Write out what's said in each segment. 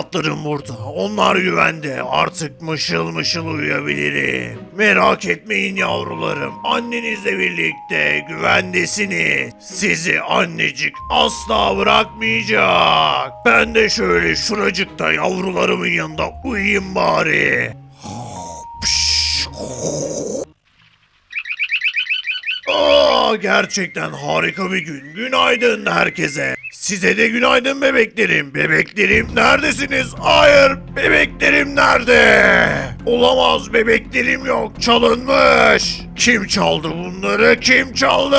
evlatlarım burada. Onlar güvende. Artık mışıl mışıl uyuyabilirim. Merak etmeyin yavrularım. Annenizle birlikte güvendesiniz. Sizi annecik asla bırakmayacak. Ben de şöyle şuracıkta yavrularımın yanında uyuyayım bari. Aa, gerçekten harika bir gün. Günaydın herkese. Size de günaydın bebeklerim. Bebeklerim neredesiniz? Hayır, bebeklerim nerede? Olamaz, bebeklerim yok. Çalınmış. Kim çaldı bunları? Kim çaldı?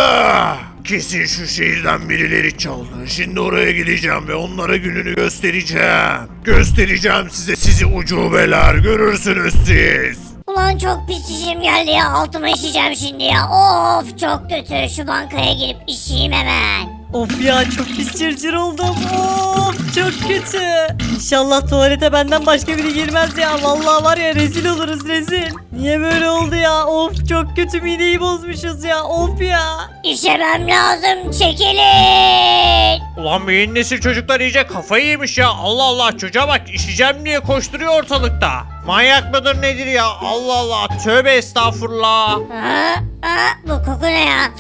Kesin şu şehirden birileri çaldı. Şimdi oraya gideceğim ve onlara gününü göstereceğim. Göstereceğim size sizi ucubeler. Görürsünüz siz. Ulan çok pis işim geldi ya altıma işeceğim şimdi ya. Of çok kötü şu bankaya girip işeyim hemen. Of ya çok pis çırçır oldum. Of çok kötü. İnşallah tuvalete benden başka biri girmez ya. Vallahi var ya rezil oluruz rezil. Niye böyle oldu ya? Of çok kötü mideyi bozmuşuz ya. Of ya. İşemem lazım çekilin. Ulan bu yeni nesil çocuklar iyice kafayı yemiş ya. Allah Allah çocuğa bak işeceğim diye koşturuyor ortalıkta. Manyak mıdır nedir ya? Allah Allah tövbe estağfurullah. Ha, ha, bu koku ne ya?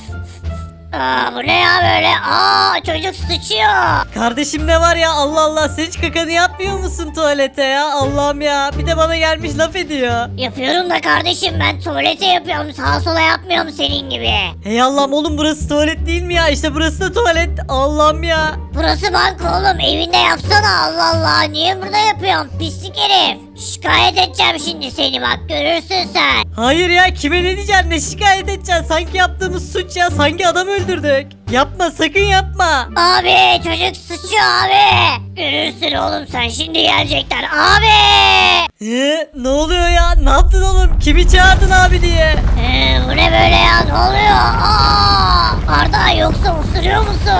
Aa, bu ne ya böyle? Aa çocuk sıçıyor. Kardeşim ne var ya Allah Allah sen hiç kakanı yapmıyor musun tuvalete ya? Allah'ım ya bir de bana gelmiş laf ediyor. Yapıyorum da kardeşim ben tuvalete yapıyorum sağa sola yapmıyorum senin gibi. Hey Allah'ım oğlum burası tuvalet değil mi ya? İşte burası da tuvalet. Allah'ım ya. Burası banka oğlum evinde yapsana Allah Allah niye burada yapıyorsun pislik herif. Şikayet edeceğim şimdi seni bak görürsün sen. Hayır ya kime ne diyeceksin ne şikayet edeceksin sanki yaptığımız suç ya sanki adam öldürdük. Yapma sakın yapma. Abi çocuk sıçıyor abi. Görürsün oğlum sen şimdi gelecekler abi. Ee, ne oluyor ya ne yaptın oğlum kimi çağırdın abi diye. Ee, bu ne böyle ya ne oluyor? Aa, Arda yoksa ısırıyor musun?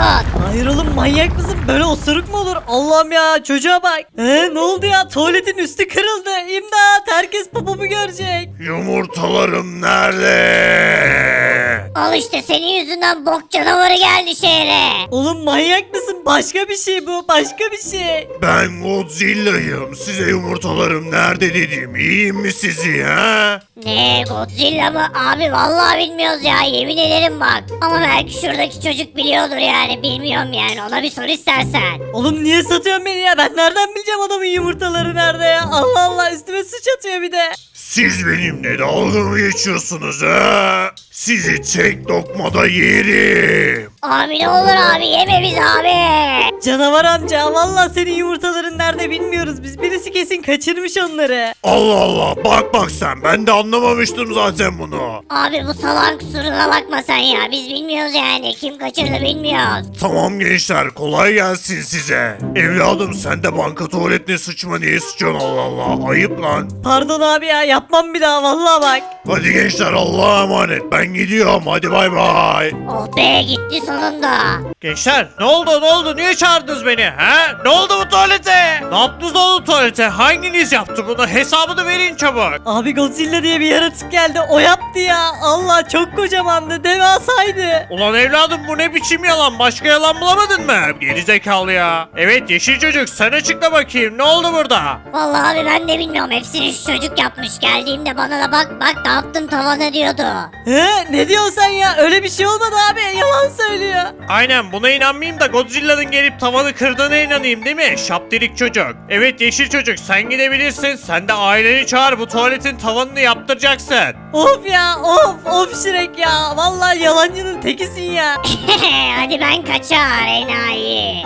Hayır oğlum manyak mısın böyle osuruk mu olur Allah'ım ya çocuğa bak. Ee, ne oldu ya tuvaletin üstü kırıldı İmdat herkes popomu görecek. Yumurtalarım nerede? Al işte senin yüzünden bok canavarı geldi şehre. Oğlum manyak mısın başka bir şey bu başka bir şey. Ben Godzilla'yım. Size yumurtalarım nerede dedim. İyiyim mi sizi ha? Ne Godzilla mı? Abi vallahi bilmiyoruz ya yemin ederim bak. Ama belki şuradaki çocuk biliyordur yani bilmiyorum yani ona bir sor istersen. Oğlum niye satıyorsun beni ya ben nereden bileceğim adamın yumurtaları nerede ya Allah Allah üstüme sıç atıyor bir de. Siz benimle dalga mı geçiyorsunuz ha? Sizi tek lokmada yerim. Abi ne olur abi yeme biz abi. Canavar amca vallahi senin yumurtaların nerede bilmiyoruz biz birisi kesin kaçırmış onları. Allah Allah bak bak sen ben de anlamamıştım zaten bunu. Abi bu salak kusuruna bakma sen ya biz bilmiyoruz yani kim kaçırdı bilmiyoruz. Tamam gençler kolay gelsin size. Evladım sen de banka tuvaletine sıçma niye sıçıyorsun Allah Allah ayıp lan. Pardon abi ya yapmam bir daha vallahi bak. Hadi gençler Allah'a emanet ben gidiyorum hadi bay bay. Oh be gitti sonunda. Gençler ne oldu ne oldu niye çağırdınız beni ha? Ne oldu bu tuvalete? Ne yaptınız ne oldu tuvalete? Hanginiz yaptı bunu? Hesabını verin çabuk. Abi Godzilla diye bir yaratık geldi o yaptı ya. Allah çok kocamandı devasaydı. Ulan evladım bu ne biçim yalan? Başka yalan bulamadın mı? Geri zekalı ya. Evet yeşil çocuk sen açıkla bakayım ne oldu burada? Vallahi abi ben de bilmiyorum hepsini şu çocuk yapmış. Geldiğimde bana da bak bak ne yaptın tavana diyordu. He ne diyorsun sen ya öyle bir şey olmadı abi yalan söylüyor. Aynen buna inanmayayım da Godzilla'nın gelip tavanı kırdığına inanayım değil mi? Şaptirik çocuk. Evet yeşil çocuk sen gidebilirsin. Sen de aileni çağır bu tuvaletin tavanını yaptıracaksın. Of ya of of Şirek ya vallahi yalancının tekisin ya. Hadi ben kaçar enayi.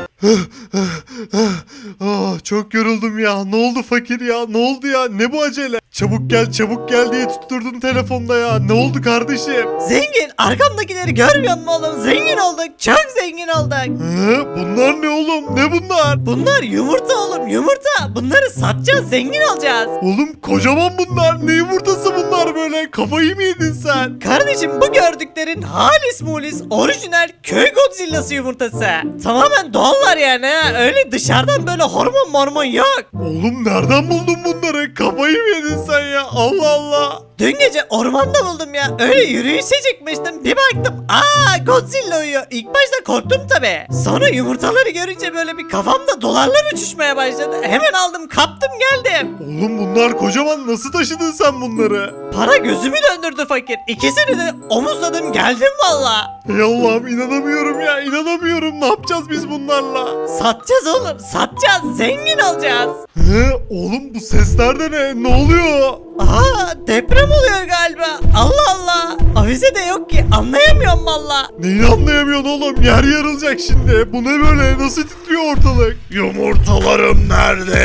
Ah, çok yoruldum ya. Ne oldu fakir ya? Ne oldu ya? Ne bu acele? Çabuk gel, çabuk gel diye tutturdun telefonda ya. Ne oldu kardeşim? Zengin arkamdakileri görmüyor musun oğlum zengin olduk çok zengin olduk. Hı? Bunlar ne oğlum? Ne bunlar? Bunlar yumurta oğlum yumurta bunları satacağız zengin olacağız. Oğlum kocaman bunlar. Ne yumurtası bunlar böyle? Kafayı mı yedin sen? Kardeşim bu gördüklerin halis mulis orijinal köy Godzilla'sı yumurtası. Tamamen doğallar yani ha. Öyle dışarıdan böyle hormon mormon yok. Oğlum nereden buldun bunları? Kafayı mı yedin sen ya? Allah Allah. Dün gece ormanda buldum ya. Öyle yürüyüşe çıkmıştım. Bir baktım. Aa Godzilla uyuyor. İlk başta korktum tabi. Sonra yumurtaları görünce böyle bir kafamda dolarlar uçuşmaya başladı. Hemen aldım kaptım geldim. Oğlum bunlar kocaman nasıl taşıdın sen bunları? Para gözümü döndürdü fakir. İkisini de omuzladım geldim valla. Ey Allah'ım inanamıyorum ya inanamıyorum ne yapacağız biz bunlarla? Satacağız oğlum satacağız. Zengin olacağız. He oğlum bu sesler de ne? Ne oluyor? Aa deprem oluyor galiba. Allah Allah. Avize de yok ki anlayamıyorum valla. Neyini anlayamıyorsun oğlum? Yer yarılacak şimdi. Bu ne böyle? Nasıl titriyor ortalık? Yumurtalarım nerede?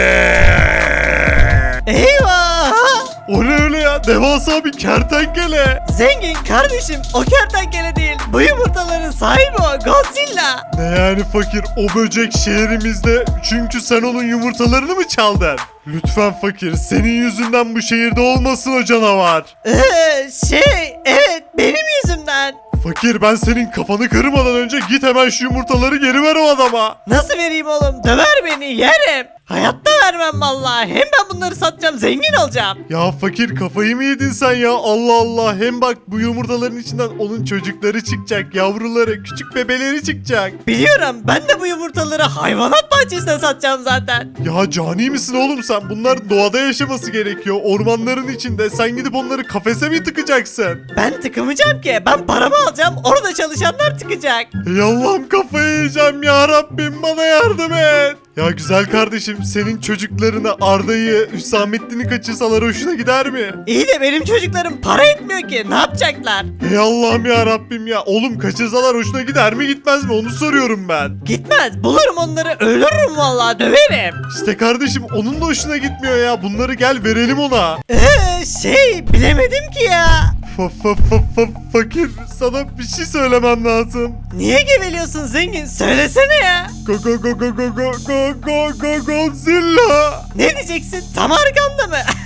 Eyvah. O ne öyle ya? Devasa bir kertenkele. Zengin kardeşim o kertenkele değil. Bu yumurtaların sahibi o Godzilla. Ne yani fakir? O böcek şehrimizde çünkü sen onun yumurtalarını mı çaldın? Lütfen fakir senin yüzünden bu şehirde olmasın o canavar. Ee, şey evet benim yüzümden. Fakir ben senin kafanı kırmadan önce git hemen şu yumurtaları geri ver o adama. Nasıl vereyim oğlum? Döver beni yerim. Hayatta vermem vallahi. Hem ben bunları satacağım zengin olacağım. Ya fakir kafayı mı yedin sen ya? Allah Allah. Hem bak bu yumurtaların içinden onun çocukları çıkacak. Yavruları, küçük bebeleri çıkacak. Biliyorum ben de bu yumurtaları hayvanat bahçesine satacağım zaten. Ya cani misin oğlum sen? Bunlar doğada yaşaması gerekiyor. Ormanların içinde. Sen gidip onları kafese mi tıkacaksın? Ben tıkımayacağım ki. Ben paramı alacağım. Orada çalışanlar tıkacak. Ey Allah'ım kafayı yiyeceğim ya Rabbim bana yardım et. Ya güzel kardeşim senin çocuklarını Arda'yı Hüsamettin'i kaçırsalar hoşuna gider mi? İyi de benim çocuklarım para etmiyor ki. Ne yapacaklar? Ey Allah'ım ya Rabbim ya. Oğlum kaçırsalar hoşuna gider mi gitmez mi onu soruyorum ben. Gitmez. Bulurum onları. Öldürürüm vallahi. Döverim. İşte kardeşim onun da hoşuna gitmiyor ya. Bunları gel verelim ona. Eee şey bilemedim ki ya. Fa fa fa fa fakir sana bir şey söylemem lazım. Niye geveliyorsun zengin? Söylesene ya. Go go go go go go go go go Godzilla. Ne diyeceksin? Tam arkamda mı?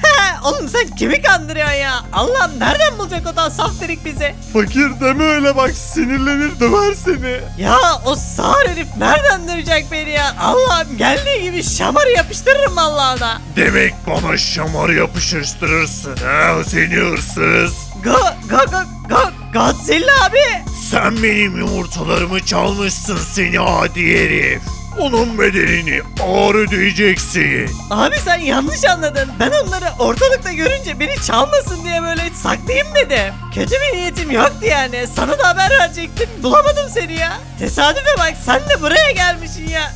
Oğlum sen kimi kandırıyorsun ya? Allah'ım nereden bulacak o da saftirik bizi? Fakir deme öyle bak sinirlenir döver seni. Ya o sağır herif nereden dövecek beni ya? Allah'ım geldiği gibi şamarı yapıştırırım vallahi da. Demek bana şamar yapıştırırsın ha seni hırsız. Go go go go Godzilla abi. Sen benim yumurtalarımı çalmışsın seni adi herif. Onun bedelini ağır ödeyeceksin. Abi sen yanlış anladın. Ben onları ortalıkta görünce beni çalmasın diye böyle saklayayım dedim. Kötü bir niyetim yoktu yani. Sana da haber verecektim. Bulamadım seni ya. Tesadüfe bak sen de buraya gelmişsin ya.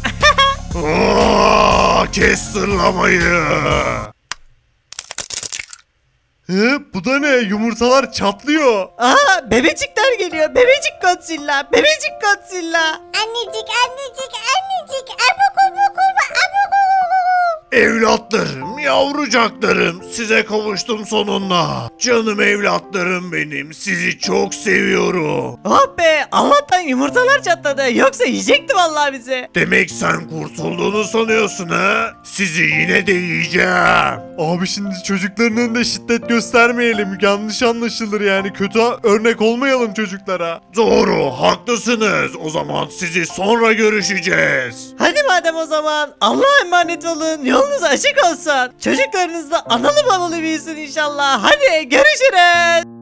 Aa, kes sırlamayı. He, bu da ne? Yumurtalar çatlıyor. Aa bebecikler geliyor. Bebecik Godzilla. Bebecik Godzilla. Annecik annecik annecik. Abuk abuk abuk abuk Evlatlarım, yavrucaklarım, size kavuştum sonunda. Canım evlatlarım benim, sizi çok seviyorum. Oh be Allah'tan yumurtalar çatladı. Yoksa yiyecekti vallahi bizi. Demek sen kurtulduğunu sanıyorsun ha? Sizi yine de yiyeceğim. Abi şimdi çocukların önünde şiddet göstermeyelim. Yanlış anlaşılır yani. Kötü örnek olmayalım çocuklara. Doğru, haklısınız. O zaman sizi sonra görüşeceğiz. Hadi madem o zaman Allah'a emanet olun. Yolunuz açık olsun. Çocuklarınız da analı babalı büyüsün inşallah. Hadi görüşürüz.